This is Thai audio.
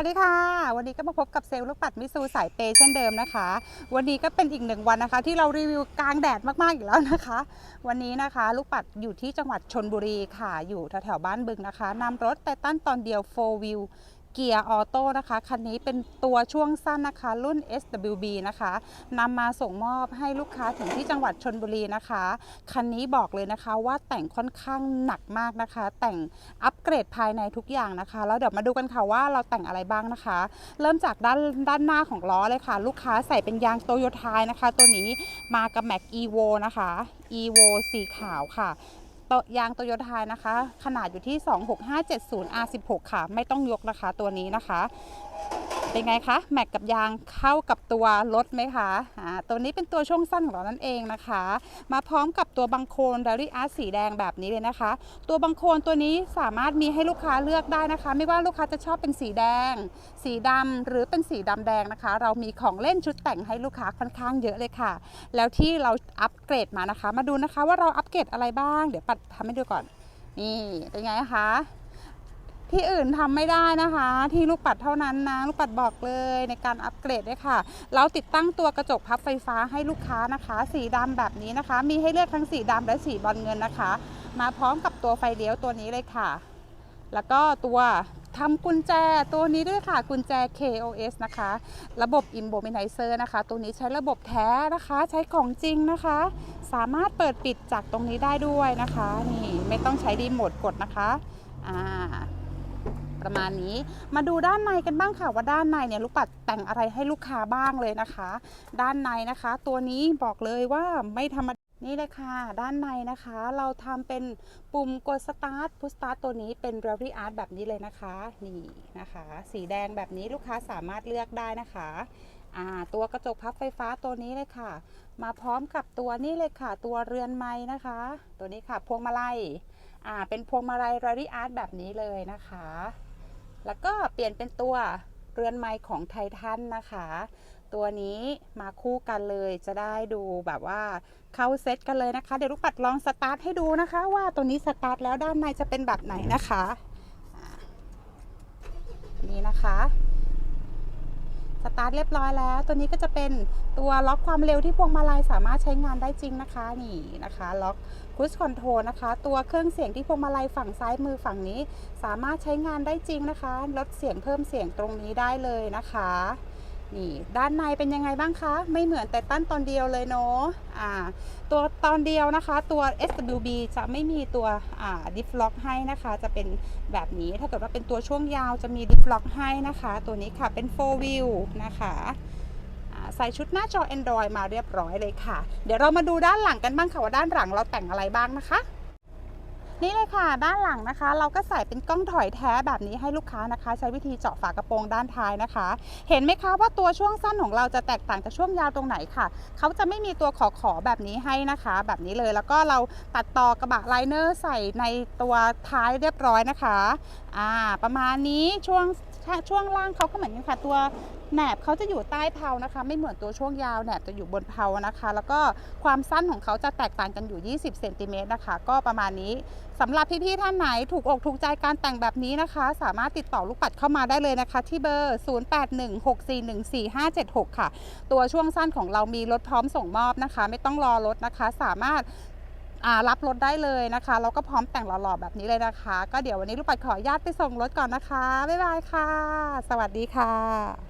วัสดีค่ะ วันนี้ก็มาพบกับเซลล์ลูกปัดมิซูสายเปย์เช่นเดิมนะคะ วันนี้ก็เป็นอีกหนึ่งวันนะคะ ที่เรารีวิวกลางแดดมากๆอีกแล้วนะคะ วันนี้นะคะ ลูกปัดอยู่ที่จังหวัดชนบุรีค่ะ อยู่แถวๆบ้านบึงนะคะนำรถไททันตอนเดียว 4 wheel เกียร์ออโต้นะคะ คันนี้เป็นตัวช่วงสั้นนะคะ รุ่น SWB นะคะนำมาส่งมอบให้ลูกค้าถึงที่จังหวัดชนบุรีนะคะ คันนี้บอกเลยนะคะว่าแต่งค่อนข้างหนักมากนะคะ แต่งอัปเกรดภายในทุกอย่างนะคะ แล้วเดี๋ยวมาดูกันค่ะว่าเราแต่งอะไรบ้างนะคะ เริ่มจากด้านด้านหน้าของล้อเลยค่ะ ลูกค้าใส่เป็นยางโตโยต้ายนะคะ ตัวนี้มากับแม็ก EVO นะคะ EVO สีขาวค่ะ ยางโตโยต้ายนะคะ ขนาดอยู่ที่ 26570 R16 ค่ะ ไม่ต้องยกนะคะตัวนี้นะคะ เป็นไงคะ แม็กกับยางเข้ากับตัวรถไหมคะอ่าตัวนี้เป็นตัวช่วงสั้นของเรานั่นเองนะคะ มาพร้อมกับตัวบังโคลนดารี่อาร์สีแดงแบบนี้เลยนะคะ ตัวบังโคลนตัวนี้สามารถมีให้ลูกค้าเลือกได้นะคะ ไม่ว่าลูกค้าจะชอบเป็นสีแดง สีดำหรือเป็นสีดำแดงนะคะ เรามีของเล่นชุดแต่งให้ลูกค้าค่อนข้างเยอะเลยค่ะ แล้วที่เราอัปเกรดมานะคะ มาดูนะคะว่าเราอัปเกรดอะไรบ้าง เดี๋ยวปัดทำให้ดูก่อนนี่เป็นไงคะ ที่อื่นทำไม่ได้นะคะ ที่ลูกปัดเท่านั้นนะ ลูกปัดบอกเลยในการอัปเกรดด้วยค่ะ เราติดตั้งตัวกระจกพับไฟฟ้าให้ลูกค้านะคะ สีดำแบบนี้นะคะ มีให้เลือกทั้งสีดำและสีบอลเงินนะคะ มาพร้อมกับตัวไฟเลี้ยวตัวนี้เลยค่ะ แล้วก็ตัวทำกุญแจตัวนี้ด้วยค่ะ กุญแจ KOS นะคะ ระบบ i m b o m i n i z e r นะคะ ตัวนี้ใช้ระบบแท้นะคะ ใช้ของจริงนะคะ สามารถเปิดปิดจากตรงนี้ได้ด้วยนะคะ นี่ไม่ต้องใช้รีโมทกดนะคะ อ่า ประมาณนี้ มาดูด้านในกันบ้างค่ะว่าด้านในเนี่ยลูกปัดแต่งอะไรให้ลูกค้าบ้างเลยนะคะ ด้านในนะคะ ตัวนี้บอกเลยว่าไม่ธรรมดานี่เลยค่ะ ด้านในนะคะ เราทำเป็นปุ่มกดสตาร์ทพุชสตาร์ทตัวนี้เป็น r a r y Art แบบนี้เลยนะคะ นี่นะคะ สีแดงแบบนี้ลูกค้าสามารถเลือกได้นะคะตัวกระจกพับไฟฟ้าตัวนี้เลยค่ะ มาพร้อมกับตัวนี้เลยค่ะ ตัวเรือนไม้นะคะ ตัวนี้ค่ะพวงมาลัยเป็นพวงมาลัย r a r y Art แบบนี้เลยนะคะ แล้วก็เปลี่ยนเป็นตัวเรือนไม้ของไททันนะคะ ตัวนี้มาคู่กันเลยจะได้ดูแบบว่าเข้าเซตกันเลยนะคะ เดี๋ยวลูกปัดลองสตาร์ทให้ดูนะคะ ว่าตัวนี้สตาร์ทแล้วด้านในจะเป็นแบบไหนนะคะ นี่นะคะ สตาร์ทเรียบร้อยแล้ว ตัวนี้ก็จะเป็นตัวล็อกความเร็วที่พวงมาลัยสามารถใช้งานได้จริงนะคะนี่นะคะ ล็อกคุชคอนโทรนะคะ ตัวเครื่องเสียงที่พวงมาลัยฝั่งซ้ายมือฝั่งนี้ สามารถใช้งานได้จริงนะคะ ลดเสียงเพิ่มเสียงตรงนี้ได้เลยนะคะ นี่ด้านในเป็นยังไงบ้างคะ ไม่เหมือนแต่ตั้นตอนเดียวเลยเนาะอ่าตัวตอนเดียวนะคะตัว SWB จะไม่มีตัวอ่าดิฟล็อกให้นะคะ จะเป็นแบบนี้ถ้าเกิดว่าเป็นตัวช่วงยาวจะมีดิฟล็อกให้นะคะ ตัวนี้ค่ะเป็น 4 wheel นะคะใส่ชุดหน้าจอ Android มาเรียบร้อยเลยค่ะ เดี๋ยวเรามาดูด้านหลังกันบ้างค่ะว่าด้านหลังเราแต่งอะไรบ้างนะคะ นี่เลยค่ะ ด้านหลังนะคะ เราก็ใส่เป็นกล้องถอยแท้แบบนี้ให้ลูกค้านะคะ ใช้วิธีเจาะฝากระโปรงด้านท้ายนะคะ เห็นไหมคะว่าตัวช่วงสั้นของเราจะแตกต่างจากช่วงยาวตรงไหนค่ะ เขาจะไม่มีตัวขอขอแบบนี้ให้นะคะ แบบนี้เลยแล้วก็เราตัดต่อกระบะไลเนอร์ใส่ในตัวท้ายเรียบร้อยนะคะอ่าประมาณนี้ช่วงช่วงล่างเขาก็เหมือนกันค่ะตัว แหนบเขาจะอยู่ใต้เพานะคะ ไม่เหมือนตัวช่วงยาวแหนบจะอยู่บนเพานะคะ แล้วก็ความสั้นของเขาจะแตกต่างกันอยู่ 20เซนติเมตรนะคะ ก็ประมาณนี้สำหรับพี่ๆท่านไหนถูกอกถูกใจการแต่งแบบนี้นะคะ สามารถติดต่อลูกปัดเข้ามาได้เลยนะคะ ที่เบอร์ 0816414576 ค่ะ ตัวช่วงสั้นของเรามีรถพร้อมส่งมอบนะคะ ไม่ต้องรอรถนะคะ สามารถรับรถได้เลยนะคะ แล้วก็พร้อมแต่งหล่อๆแบบนี้เลยนะคะ ก็เดี๋ยววันนี้ลูกปัดขออนุญาตไปส่งรถก่อนนะคะ บ๊ายบายค่ะ สวัสดีค่ะ